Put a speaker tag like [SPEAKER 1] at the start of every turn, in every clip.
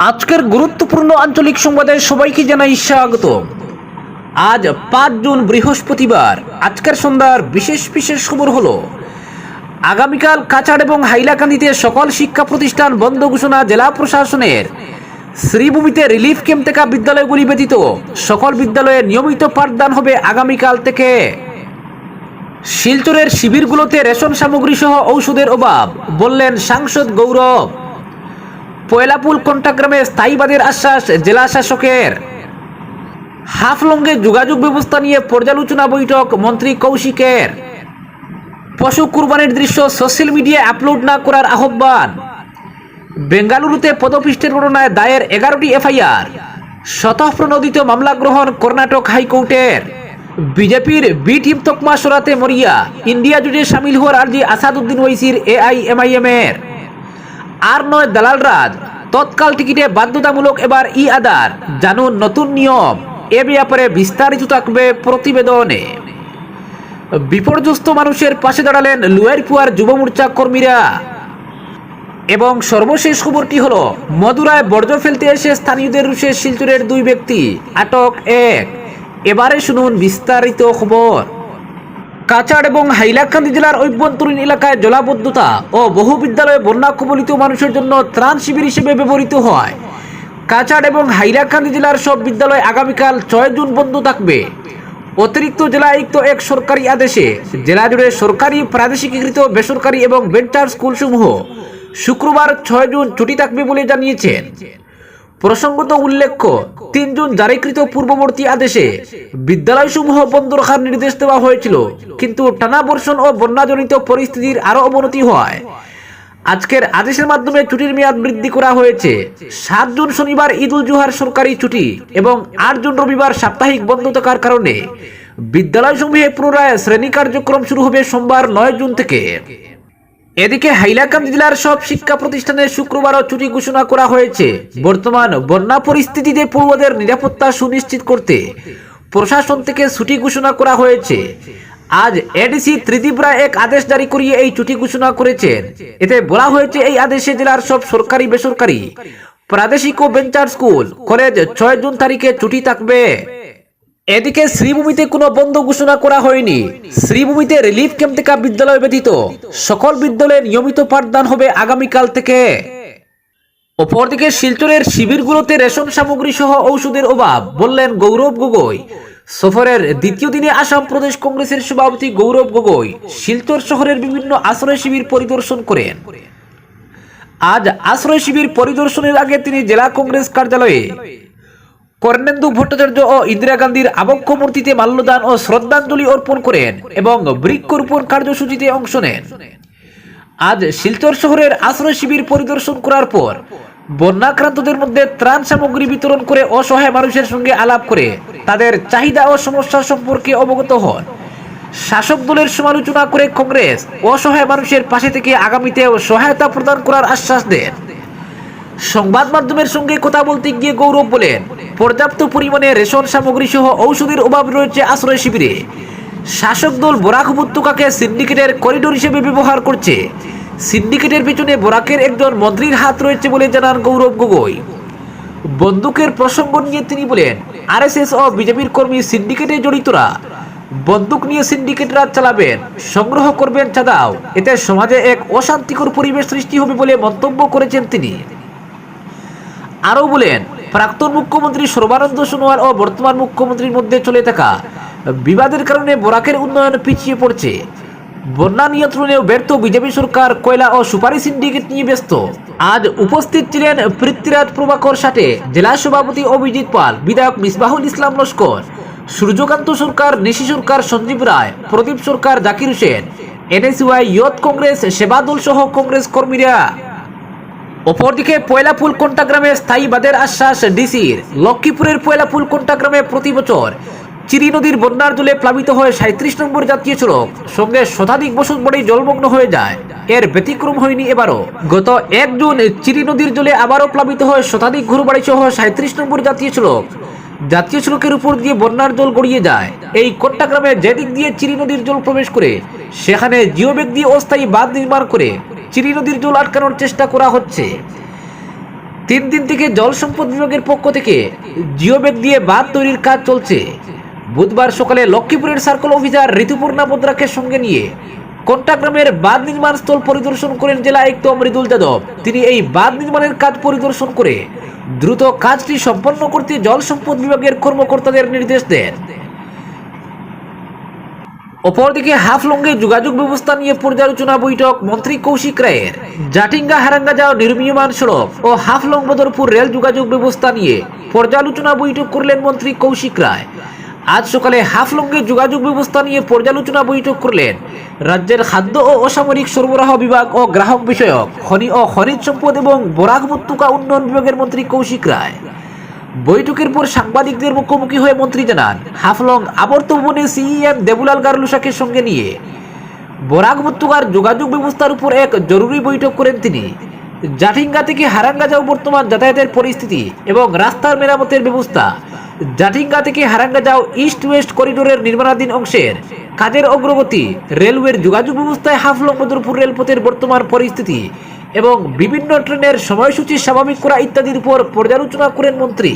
[SPEAKER 1] আজকের গুরুত্বপূর্ণ আঞ্চলিক সংবাদে সবাইকে জানাই স্বাগত আজ পাঁচ জুন বৃহস্পতিবার, আজকের সন্ধ্যার বিশেষ বিশেষ খবর হলো, আগামীকাল কাছাড় এবং হাইলাকান্দিতে সকল শিক্ষা প্রতিষ্ঠান বন্ধ ঘোষণা জেলা প্রশাসনের। শ্রীভূমিতে রিলিফ ক্যাম্প থেকে বিদ্যালয়গুলি ব্যতীত সকল বিদ্যালয়ে নিয়মিত পাঠদান হবে আগামীকাল থেকে। শিলচরের শিবিরগুলোতে রেশন সামগ্রী সহ ঔষধের অভাব, বললেন সাংসদ গৌরব। পয়লাপুল কন্টাগ্রামে স্থায়ীবাদের আশ্বাস জেলা শাসকের। হাফলঙ্গে যোগাযোগ ব্যবস্থা নিয়ে পর্যালোচনা বৈঠক মন্ত্রী কৌশিকের। পশু কুরবানির দৃশ্য সোশ্যাল মিডিয়ায় আপলোড না করার আহ্বান। বেঙ্গালুরুতে পদপিষ্টের ঘটনায় দায়ের এগারোটি এফআইআর। স্বতঃপ্রণোদিত মামলা গ্রহণ কর্ণাটক হাইকোর্টের। বিজেপির বি টিম তকমা সরাতে মরিয়া। ইন্ডিয়া জুড়ে সামিল হওয়ার আর্জি আসাদুদ্দিন ওয়াইসির এআইএমআইএম এর আর নয় দালাল রাজ। তৎকাল টিকিটে বাধ্যতামূলক এবার ই আদার। জানুন নতুন নিয়ম। এ ব্যাপারে বিস্তারিত থাকবে প্রতিবেদনে। বিপর্যস্ত মানুষের পাশে দাঁড়ালেন লুয়ারপুয়ার যুব মোর্চা কর্মীরা। এবং সর্বশেষ খবরটি হলো, মদুরায় বর্জ্য ফেলতে এসে স্থানীয়দের রুশে শিলচুরের দুই ব্যক্তি আটক এক। এবারে শুনুন বিস্তারিত খবর। কাছাড় এবং হাইলাকান্দি জেলার অভ্যন্তরীণ এলাকায় জলাবদ্ধতা ও বহু বিদ্যালয়ে বন্যা কবলিত মানুষের জন্য ত্রাণ শিবির হিসেবে ব্যবহৃত হয়। কাছাড় এবং হাইলাকান্দি জেলার সব বিদ্যালয় আগামীকাল ছয় জুন বন্ধ থাকবে। অতিরিক্ত জেলা আয়ুক্ত এক সরকারি আদেশে জেলা জুড়ে সরকারি প্রাদেশিকীকৃত বেসরকারি এবং বেন্টার স্কুলসমূহ শুক্রবার ছয় জুন ছুটি থাকবে বলে জানিয়েছেন। প্রসঙ্গত উল্লেখ্য তিন জুন জারিকৃত পূর্ববর্তী আদেশে বিদ্যালয়সমূহ বন্ধ রাখার নির্দেশ দেওয়া হয়েছিল। কিন্তু টানা বর্ষণ ও বন্যাজনিত পরিস্থিতির আরও অবনতি হয় আজকের আদেশের মাধ্যমে ছুটির মেয়াদ বৃদ্ধি করা হয়েছে। সাত জুন শনিবার ঈদ উল জুহার সরকারি ছুটি এবং আট জুন রবিবার সাপ্তাহিক বন্ধ থাকার কারণে বিদ্যালয়সমূহে পুনরায় শ্রেণি কার্যক্রম শুরু হবে সোমবার নয় জুন থেকে। এদিকে হাইলাকান্দি জেলার সব শিক্ষা প্রতিষ্ঠানে শুক্রবারও ছুটি ঘোষণা করা হয়েছে। বর্তমান বন্যা পরিস্থিতিতে পড়ুয়াদের নিরাপত্তা সুনিশ্চিত করতে প্রশাসন থেকে ছুটি ঘোষণা করা হয়েছে। আজ এডিসি ত্রিদীপ এক আদেশ জারি করিয়ে এই ছুটি ঘোষণা করেছেন। এতে বলা হয়েছে, এই আদেশে জেলার সব সরকারি, বেসরকারি, প্রাদেশিক ও বেঞ্চার স্কুল, কলেজ ছয় জুন তারিখে ছুটি থাকবে। এদিকে শ্রীভূমিতে কোনো বন্ধ ঘোষণা করা হয়নি। শ্রীভূমিতে রিলিফ ক্যাম্প থেকে বিদ্যালয় ব্যতীত সকল বিদ্যালয়ে নিয়মিত পাঠদান হবে আগামীকাল থেকে। অপরদিকে শিলচরের শিবিরগুলোতে রেশন সামগ্রী সহ ঔষধের অভাব, বললেন গৌরব গগৈ। সফরের দ্বিতীয় দিনে আসাম প্রদেশ কংগ্রেসের সভাপতি গৌরব গগৈ শিলচর শহরের বিভিন্ন আশ্রয় শিবির পরিদর্শন করেন। আজ আশ্রয় শিবির পরিদর্শনের আগে তিনি জেলা কংগ্রেস কার্যালয়ে কর্ণেন্দু ভট্টাচার্য ও ইন্দিরা গান্ধীর আবক্ষ মূর্তিতে মাল্যদান ও শ্রদ্ধাঞ্জলি অর্পণ করেন এবং বৃক্ষরোপণ কার্যসূচিতে অংশ নেন। আজ শিলচর শহরের আশ্রয় শিবির পরিদর্শন করার পর বন্যাক্রান্তদের মধ্যে ত্রাণ সামগ্রী বিতরণ করে অসহায় মানুষের সঙ্গে আলাপ করে তাদের চাহিদা ও সমস্যা সম্পর্কে অবগত হন। শাসক দলের সমালোচনা করে কংগ্রেস অসহায় মানুষের পাশে থেকে আগামীতেও সহায়তা প্রদান করার আশ্বাস দেন। সংবাদ মাধ্যমের সঙ্গে কথা বলতে গিয়ে গৌরব বলেন, পর্যাপ্ত পরিমাণে রেশন সামগ্রী সহ ঔষধের অভাব রয়েছে আশ্রয় শিবিরে। শাসক দল বরাক উপত্যকাকে সিন্ডিকেটের করিডোর হিসেবে ব্যবহার করছে। সিন্ডিকেটের পিছনে বরাকের একজন মন্ত্রীর হাত রয়েছে বলে জানান গৌরব গগৈ। বন্দুকের প্রসঙ্গ নিয়ে তিনি বলেন, আরএসএস ও বিজেপির কর্মী সিন্ডিকেটে জড়িতরা, বন্দুক নিয়ে সিন্ডিকেটরা চালাবেন, সংগ্রহ করবেন চাঁদাও। এতে সমাজে এক অশান্তিকর পরিবেশ সৃষ্টি হবে বলে মন্তব্য করেছেন তিনি। আরও বলেন, প্রাক্তন মুখ্যমন্ত্রী সর্বানন্দ সোনোয়াল ও বর্তমান মুখ্যমন্ত্রীর মধ্যে চলে থাকা বিবাদের কারণে বরাকের উন্নয়ন পিছিয়ে পড়ছে। বন্যা নিয়ন্ত্রণেও ব্যর্থ বিজেপি সরকার কয়লা ও সুপারি সিন্ডিকেট নিয়ে ব্যস্ত। আজ উপস্থিত ছিলেন পৃথ্বীরাজ প্রভাকর সাথে জেলা সভাপতি অভিজিৎ পাল, বিধায়ক মিসবাহুল ইসলাম লস্কর, সূর্যকান্ত সরকার, নিশি সরকার, সঞ্জীব রায়, প্রদীপ সরকার, জাকির হোসেন, এনএসইউআই ইয়ত কংগ্রেস, সেবাদল সহ কংগ্রেস কর্মীরা। অপরদিকে পয়লাপুল কোন্টাগ্রামে স্থায়ী বাদের আশ্বাস ডিসির। লক্ষ্মীপুরের পয়লাপুল কোন্টাগ্রামে প্রতি বছর চিরি নদীর বন্যার জলে প্লাবিত হয়ে সাঁত্রিশ নম্বর জাতীয় সড়ক সঙ্গে শতাধিক বছর পরেই জলমগ্ন হয়ে যায়। এর ব্যতিক্রম হয়নি এবারও। গত এক জুন চিরি নদীর জলে আবারও প্লাবিত হয়ে শতাধিক ঘরবাড়ি সহ সাঁত্রিশ নম্বর জাতীয় সড়ক জাতীয় সড়কের উপর দিয়ে বন্যার জল গড়িয়ে যায়। এই কোট্টাগ্রামে যেদিক দিয়ে চিরি নদীর জল প্রবেশ করে, সেখানে জিওবেগ দিয়ে অস্থায়ী বাঁধ নির্মাণ করে চিরি নদীর জল আটকানোর চেষ্টা করা হচ্ছে। তিন দিন থেকে জল সম্পদ বিভাগের পক্ষ থেকে জিও ব্যাগ দিয়ে বাঁধ তৈরির কাজ চলছে। বুধবার সকালে লক্ষ্মীপুরের সার্কেল অফিসার ঋতুপূর্ণা বদ্রাকে সঙ্গে নিয়ে কোন্টা গ্রামের বাঁধ নির্মাণ স্থল পরিদর্শন করেন জেলা আয়ুক্ত মৃদুল যাদব। তিনি এই বাঁধ নির্মাণের কাজ পরিদর্শন করে দ্রুত কাজটি সম্পন্ন করতে জল সম্পদ বিভাগের কর্মকর্তাদের নির্দেশ দেন। অপরদিকে হাফলঙ্গে যোগাযোগ ব্যবস্থা নিয়ে পর্যালোচনা বৈঠক মন্ত্রী কৌশিক রায়ের। জাটিঙ্গা হারাঙ্গা যাও নির্মীয়মান সড়ক ও হাফলং বদরপুর রেল যোগাযোগ ব্যবস্থা নিয়ে পর্যালোচনা বৈঠক করলেন মন্ত্রী কৌশিক রায়। আজ সকালে হাফলঙ্গে যোগাযোগ ব্যবস্থা নিয়ে পর্যালোচনা বৈঠক করলেন রাজ্যের খাদ্য ও অসামরিক সরবরাহ বিভাগ ও গ্রাহক বিষয়ক খনি ও খনিজ সম্পদ এবং বরাক উপত্যকা উন্নয়ন বিভাগের মন্ত্রী কৌশিক রায়। বৈঠকের পর সাংবাদিকদের মুখোমুখি হয়ে মন্ত্রী জানান, হাফলং আবর্ত ভবনে সিইএম দেবুলাল গারলুসাকে সঙ্গে নিয়ে। বরাক উপত্যকার যোগাযোগ ব্যবস্থার উপর এক জরুরি বৈঠক করেন তিনি। জাটিঙ্গা থেকে হারাঙ্গা যাও বর্তমান যাতায়াতের পরিস্থিতি এবং রাস্তার মেরামতের ব্যবস্থা। জাটিঙ্গা থেকে হারাঙ্গা যাও ইস্ট ওয়েস্ট করিডোরের নির্মাণাধীন অংশের কাজের অগ্রগতি, রেলওয়ের যোগাযোগ ব্যবস্থায় হাফলং বদরপুর রেলপথের বর্তমান পরিস্থিতি এবং বিভিন্ন ট্রেনের সময়সূচি স্বাভাবিক করা ইত্যাদির উপর পর্যালোচনা করেন মন্ত্রী।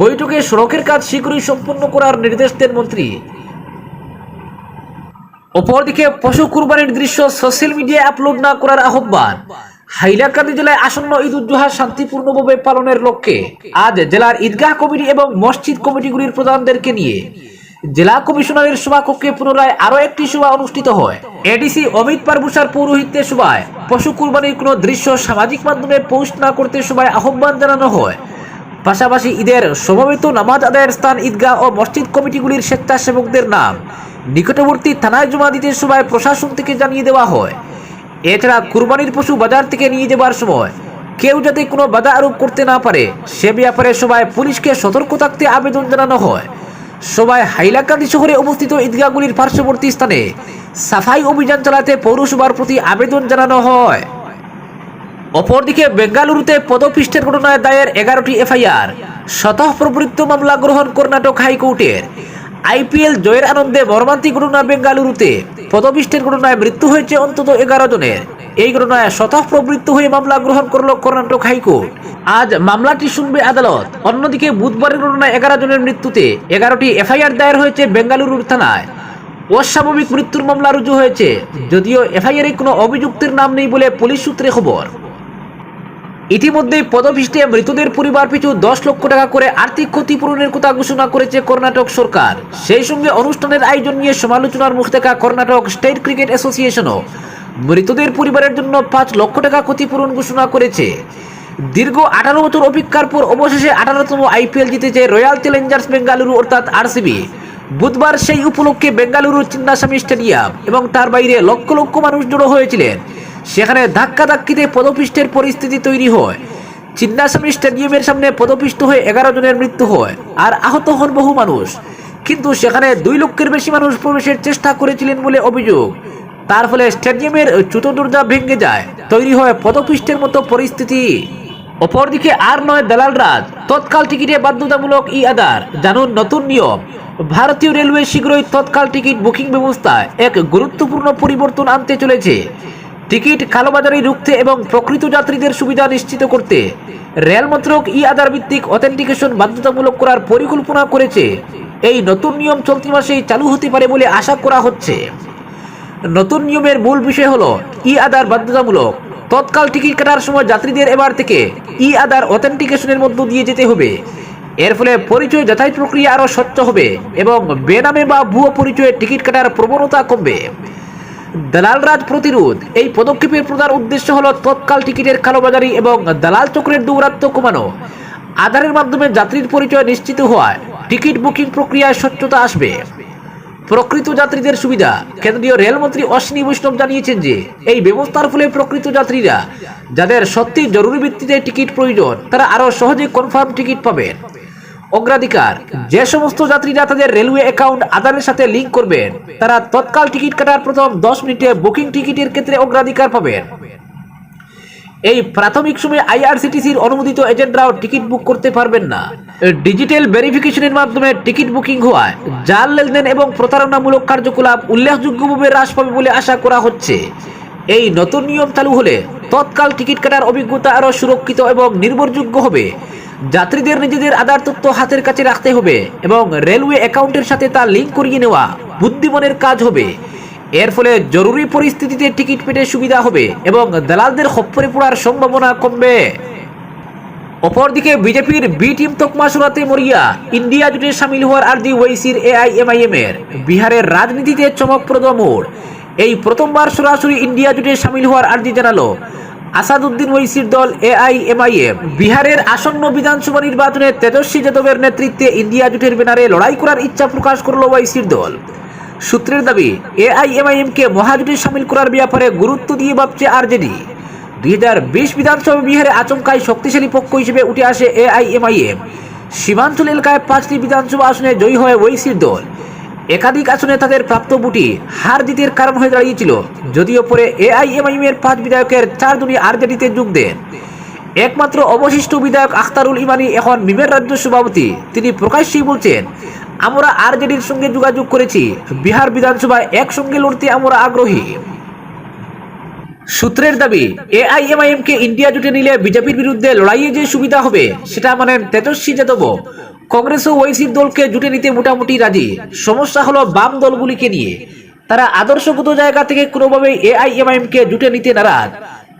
[SPEAKER 1] বৈঠকে সড়কের কাজ শীঘ্রই সম্পন্ন করার নির্দেশ দেন মন্ত্রী। অপরদিকে, পশু কুরবানির দৃশ্য সোশ্যাল মিডিয়ায় আপলোড না করার আহ্বান। হাইলাকান্দি জেলায় আসন্ন ঈদ উজ্জোহা শান্তিপূর্ণভাবে পালনের লক্ষ্যে আজ জেলার ঈদগাহ কমিটি এবং মসজিদ কমিটিগুলির প্রধানদেরকে নিয়ে জেলা কমিশনারের সভাকক্ষে পুনরায় আরও একটি সভা অনুষ্ঠিত হয়। এডিসি অমিত পারভূষার পৌরোহিত্যে সভায় পশু কুরবানির কোনো দৃশ্য সামাজিক মাধ্যমে পোস্ট না করতে সভায় আহ্বান জানানো হয়। পাশাপাশি ঈদের সমবেত নামাজ আদায়ের স্থান, ঈদগাহ ও মসজিদ কমিটিগুলির স্বেচ্ছাসেবকদের নাম নিকটবর্তী থানায় জমা দিতে সভায় প্রশাসন থেকে জানিয়ে দেওয়া হয়। এছাড়া কুরবানির পশু বাজার থেকে নিয়ে যাবার সময় কেউ যাতে কোনো বাধা আরোপ করতে না পারে, সে ব্যাপারে সভায় পুলিশকে সতর্ক থাকতে আবেদন জানানো হয়। সভায় হাইলাকান্দি শহরে অবস্থিত ঈদগাহগুলির পার্শ্ববর্তী স্থানে সাফাই অভিযান চালাতে পৌরসভার প্রতি আবেদন জানানো হয়। অপরদিকে বেঙ্গালুরুতে পদপিষ্টের ঘটনায় দায়ের এগারোটি এফআইআর স্বতঃ প্রবৃত্ত মামলা গ্রহণ কর্ণাটক হাইকোর্টের। আইপিএল জয়ের আনন্দে মর্মান্তিক ঘটনা বেঙ্গালুরুতে পদপিষ্টের ঘটনায় মৃত্যু হয়েছে অন্তত এগারো জনের। এই ঘটনায় স্বতঃ প্রবৃত্ত হয়ে মামলা গ্রহণ করল কর্ণাটক হাইকোর্ট। আজ মামলাটি শুনবে আদালত। অন্যদিকে বুধবারের ঘটনায় এগারো জনের মৃত্যুতে এগারোটি এফআইআর দায়ের হয়েছে বেঙ্গালুরুর থানায়। অস্বাভাবিক মৃত্যুর মামলা রুজু হয়েছে। যদিও এফআইআরে কোনো অভিযুক্তের নাম নেই বলে পুলিশ সূত্রে খবর। ইতিমধ্যে পদপিষ্টে মৃতদের পরিবার পিছু দশ লক্ষ টাকা করে আর্থিক ক্ষতিপূরণের কথা ঘোষণা করেছে কর্ণাটক সরকার। সেই সঙ্গে অনুষ্ঠানের আয়োজন নিয়ে সমালোচনার মুখ দেখা কর্ণাটক স্টেট ক্রিকেট অ্যাসোসিয়েশনও মৃতদের পরিবারের জন্য পাঁচ লক্ষ টাকা ক্ষতিপূরণ ঘোষণা করেছে। দীর্ঘ আঠারো বছর অপেক্ষার পর অবশেষে আঠারোতম আইপিএল জিতেছে রয়্যাল চ্যালেঞ্জার্স বেঙ্গালুরু, অর্থাৎ আরসিবি। বুধবার সেই উপলক্ষে বেঙ্গালুরু চিন্নাস্বামী স্টেডিয়াম এবং তার বাইরে লক্ষ লক্ষ মানুষ জড়ো হয়েছিলেন। সেখানে ধাক্কা ধাক্কিতে পদপিষ্টের পরিস্থিতি তৈরি হয়। চিন্নাস্বামী স্টেডিয়ামের সামনে পদপিষ্ট হয়ে এগারো জনের মৃত্যু হয় আর আহত হন বহু মানুষ। কিন্তু সেখানে দুই লক্ষের বেশি মানুষ প্রবেশের চেষ্টা করেছিলেন বলে অভিযোগ। তার ফলে স্টেডিয়ামের চুতো দরজা ভেঙে যায়। তৈরি হয় পদপৃষ্ঠের মতো পরিস্থিতি। অপরদিকে আর নয় দালাল রাজ তৎকাল টিকিটে বাধ্যতামূলক ই আদার জানুন নতুন নিয়ম। ভারতীয় রেলওয়ে শীঘ্রই তৎকাল টিকিট বুকিং ব্যবস্থায় এক গুরুত্বপূর্ণ পরিবর্তন আনতে চলেছে। টিকিট কালোবাজারি রুখতে এবং প্রকৃত যাত্রীদের সুবিধা নিশ্চিত করতে রেল মন্ত্রক ই আধার ভিত্তিক অথেন্টিকেশন বাধ্যতামূলক করার পরিকল্পনা করেছে। এই নতুন নিয়ম চলতি মাসেই চালু হতে পারে বলে আশা করা হচ্ছে। নতুন নিয়মের মূল বিষয় হলো ই আধার বাধ্যতামূলক। তৎকাল টিকিট কাটার সময় যাত্রীদের এবার থেকে ই আধার অথেন্টিকেশনের মধ্য দিয়ে যেতে হবে। এর ফলে পরিচয় যাচাই প্রক্রিয়া আরও স্বচ্ছ হবে এবং বেনামে বা ভুয়ো পরিচয়ে টিকিট কাটার প্রবণতা কমবে। দালালরাজ প্রতিরোধ, এই পদক্ষেপের প্রধান উদ্দেশ্য হলো তৎকাল টিকিটের কালোবাজারি এবং দালাল চক্রের দৌরাত্ম কমানো। আধারের মাধ্যমে যাত্রীর পরিচয় নিশ্চিত হওয়ায় টিকিট বুকিং প্রক্রিয়ায় স্বচ্ছতা আসবে। প্রকৃত যাত্রীদের সুবিধা। কেন্দ্রীয় রেলমন্ত্রী অশ্বিনী বৈষ্ণব জানিয়েছেন যে, এই ব্যবস্থার ফলে প্রকৃত যাত্রীরা, যাদের সত্যি জরুরি ভিত্তিতে টিকিট প্রয়োজন, তারা আরও সহজে কনফার্ম টিকিট পাবেন। অগ্রাধিকার, যে সমস্ত যাত্রীরা তাদের রেলওয়ে অ্যাকাউন্ট আধারের সাথে লিঙ্ক করবেন, তারা তৎকাল টিকিট কাটার প্রথম দশ মিনিটে বুকিং টিকিটের ক্ষেত্রে অগ্রাধিকার পাবেন। এই প্রাথমিক সময়ে আইআরসিটিসির অনুমোদিত এজেন্টরাও টিকিট বুক করতে পারবেন না। ডিজিটাল ভেরিফিকেশনের মাধ্যমে টিকিট বুকিং হওয়ায় জাল লেনদেন এবং প্রতারণামূলক কার্যকলাপ উল্লেখযোগ্যভাবে হ্রাস পাবে বলে আশা করা হচ্ছে। এই নতুন নিয়ম চালু হলে তৎকাল টিকিট কাটার অভিজ্ঞতা আরও সুরক্ষিত এবং নির্ভরযোগ্য হবে। যাত্রীদের নিজেদের আধার তথ্য হাতের কাছে রাখতে হবে এবং রেলওয়ে অ্যাকাউন্টের সাথে তা লিঙ্ক করিয়ে নেওয়া বুদ্ধিমানের কাজ হবে। এর ফলে জরুরি পরিস্থিতিতে টিকিট পেটে সুবিধা হবে এবং দালালদের খপ্পরে পড়ার সম্ভাবনা কমবে। অপরদিকে বিজেপির বি টিম তকমা সুরাতে মরিয়া, ইন্ডিয়া জুটে সামিল হওয়ার আর্জি ওয়েসির এআইএমআইএম এর বিহারের রাজনীতিতে চমকপ্রদ মোড়। এই প্রথমবার সরাসরি ইন্ডিয়া জুটে সামিল হওয়ার আর্জি জানালো আসাদুদ্দিন ওয়েসির দল এআইএমআইএম বিহারের আসন্ন বিধানসভা নির্বাচনে তেজস্বী যাদবের নেতৃত্বে ইন্ডিয়া জুটের ব্যানারে লড়াই করার ইচ্ছা প্রকাশ করল ওয়াইসির দল। সূত্রের দাবি এআইএমআইএম কে মহাজোটে সামিল করার ব্যাপারে গুরুত্ব দিয়ে ভাবছে আরজেডি। দুই বিশ বিধানসভা বিহারে আচমকায় শক্তিশালী পক্ষ হিসেবে উঠে আসে এআইএমআইএম। সীমাঞ্চল এলাকায় পাঁচটি বিধানসভা আসনে জয়ী হয় ওয়েসির দল। একাধিক আসনে তাদের প্রাপ্ত বুটি হার জিতের কারণ হয়ে দাঁড়িয়েছিল, যদিও পরে এআইএমআইএম এর পাঁচ বিধায়কের চারজনই আরজেডিতে যোগ দেন। একমাত্র অবশিষ্ট বিধায়ক আখতারুল ইমানি এখন মিমের রাজ্য সভাপতি। তিনি প্রকাশ্যেই বলছেন, আমরা আরজেডির সঙ্গে যোগাযোগ করেছি। বিহার বিধানসভায় একসঙ্গে লড়তে আমরা আগ্রহী। সূত্রের দাবি এআইএমআইএম কে ইন্ডিয়া জুটে নিলে বিজেপির বিরুদ্ধে লড়াইয়ে যে সুবিধা হবে, সেটা মানেন তেজস্বী যাদব কংগ্রেস ও ওয়াইসির দলকে জুটে নিতে মোটামুটি রাজি। সমস্যা হলো বাম দলগুলিকে নিয়ে। তারা আদর্শগত জায়গা থেকে কোনোভাবে এআইএমআইএম কে জুটে নিতে নারাজ।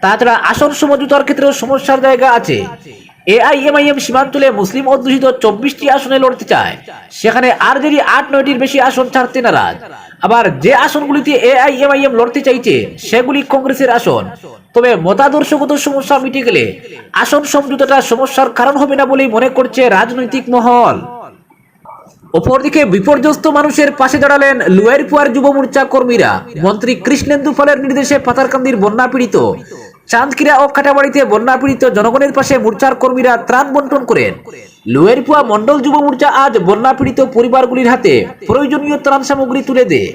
[SPEAKER 1] তাছাড়া আসন সমঝোতার ক্ষেত্রেও সমস্যার জায়গা আছে। এআইএমআইএম সীমাঞ্চলে মুসলিম অধ্যুষিত চব্বিশটি আসনে লড়তে চায়। সেখানে আর যদি আট, নয়টির বেশি আসন ছাড়তে নারাজ। আবার যে আসনগুলিতে এআইএমআইএম লড়তে চাইছে, সেগুলি কংগ্রেসের আসন। তবে মতাদর্শগত সমস্যা মিটে গেলে আসন সমঝোতাটা সমস্যার কারণ হবে না বলেই মনে করছে রাজনৈতিক মহল। অপরদিকে বিপর্যস্ত মানুষের পাশে দাঁড়ালেন লুয়ারপুয়ার যুব মোর্চা কর্মীরা। মন্ত্রী কৃষ্ণেন্দু পালের নির্দেশে পাতারকান্দির বন্যা পীড়িত। চাঁদকিরা ও কাটাবাড়িতে বন্যা পীড়িত জনগণের পাশে মোর্চার কর্মীরা ত্রাণ বন্টন করেন। লুয়ারপুয়া মন্ডল যুব মোর্চা আজ বন্যা পীড়িত পরিবারগুলির হাতে প্রয়োজনীয় ত্রাণ সামগ্রী তুলে দেয়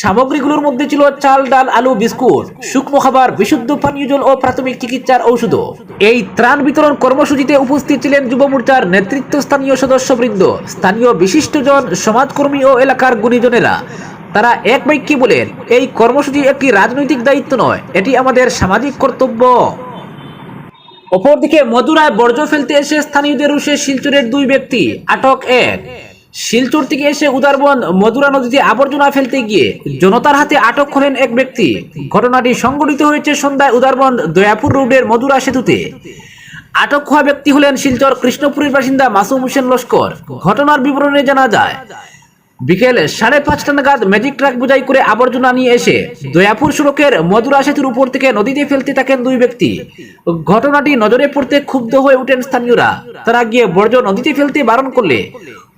[SPEAKER 1] সামগ্রীগুলোর মধ্যে ছিল চাল, ডাল, আলু, বিস্কুট, শুকনো খাবার, বিশুদ্ধ পানীয় জল ও প্রাথমিক চিকিৎসার ঔষধ এই ত্রাণ বিতরণ কর্মসূচিতে উপস্থিত ছিলেন যুব মোর্চার নেতৃত্ব স্থানীয় সদস্যবৃন্দ, স্থানীয় বিশিষ্টজন, সমাজকর্মী ও এলাকার গুণীজনেরা। তারা এক বাক্যে বলেন এই কর্মসূচি একটি রাজনৈতিক দায়িত্ব নয়, এটি আমাদের সামাজিক কর্তব্য। অপরদিকে মধুরায় বর্জ্য ফেলতে এসে স্থানীয়দের রুশে শিলচরের দুই ব্যক্তি, আটক এক। শিলচর থেকে এসে উদারবন মধুরা নদীতে আবর্জনা ফেলতে গিয়ে জনতার হাতে আটক হলেন এক ব্যক্তি। ঘটনাটি সংঘটিত হয়েছে সন্ধ্যায় উদারবন, দয়াপুর রোডের মধুরা সেতুতে। আটক হওয়া ব্যক্তি হলেন শিলচর কৃষ্ণপুরের বাসিন্দা মাসুম হোসেন লস্কর। ঘটনার বিবরণে জানা যায় বিকেল সাড়ে পাঁচটা নাগাদ ম্যাজিক ট্রাক বোঝাই করে আবর্জনা নিয়ে এসে দয়াপুর সড়কের মধুরা সেতুর উপর থেকে নদীতে ফেলতে থাকেন দুই ব্যক্তি। ঘটনাটি নজরে পড়তে ক্ষুব্ধ হয়ে ওঠেন স্থানীয়রা। তারা গিয়ে বর্জ্য নদীতে ফেলতে বারণ করলে।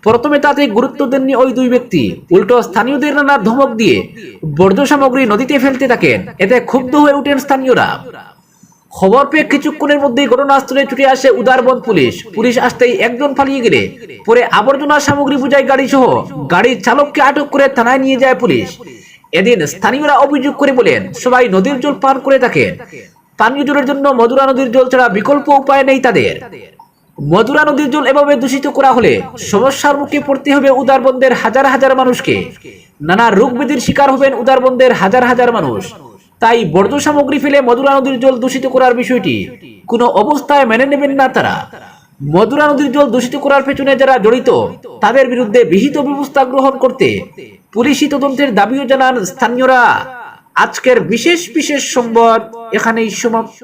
[SPEAKER 1] প্রথমে তাতে গুরুত্ব দেননি ওই দুই ব্যক্তি। উল্টো স্থানীয়দের নানা ধমক দিয়ে বর্জ্য সামগ্রী নদীতে ফেলতে থাকেন। এতে ক্ষুব্ধ হয়ে ওঠেন স্থানীয়রা। খবর পেয়ে কিছুক্ষণের মধ্যেই ঘটনাস্থলে ছুটে আসে উদারবন পুলিশ। পুলিশ আসতেই একজন পালিয়ে গেলে, পরে আবর্জনা সামগ্রী বোঝাই গাড়ি সহ গাড়ির চালককে আটক করে থানায় নিয়ে যায় পুলিশ। এদিন স্থানীয়রা অভিযোগ করে বলেন, সবাই নদীর জল পান করে থাকেন। পানীয় জলের জন্য মধুরা নদীর জল ছাড়া বিকল্প উপায় নেই তাদের। মধুরা নদীর জল এভাবে দূষিত করা হলে সমস্যার মুখে পড়তে হবে উদারবন্দের হাজার হাজার মানুষকে। নানা রোগ ব্যাধির শিকার হবেন উদারবন্দের হাজার হাজার মানুষ। তাই বর্জ্য সামগ্রী ফেলে মধুরা নদীর জল দূষিত করার বিষয়টি কোনো অবস্থায় মেনে নেবেন না তারা। মধুরা নদীর জল দূষিত করার পেছনে যারা জড়িত, তাদের বিরুদ্ধে বিহিত ব্যবস্থা গ্রহণ করতে পুলিশি তদন্তের দাবিও জানান স্থানীয়রা। আজকের বিশেষ বিশেষ সংবাদ এখানেই সমাপ্ত।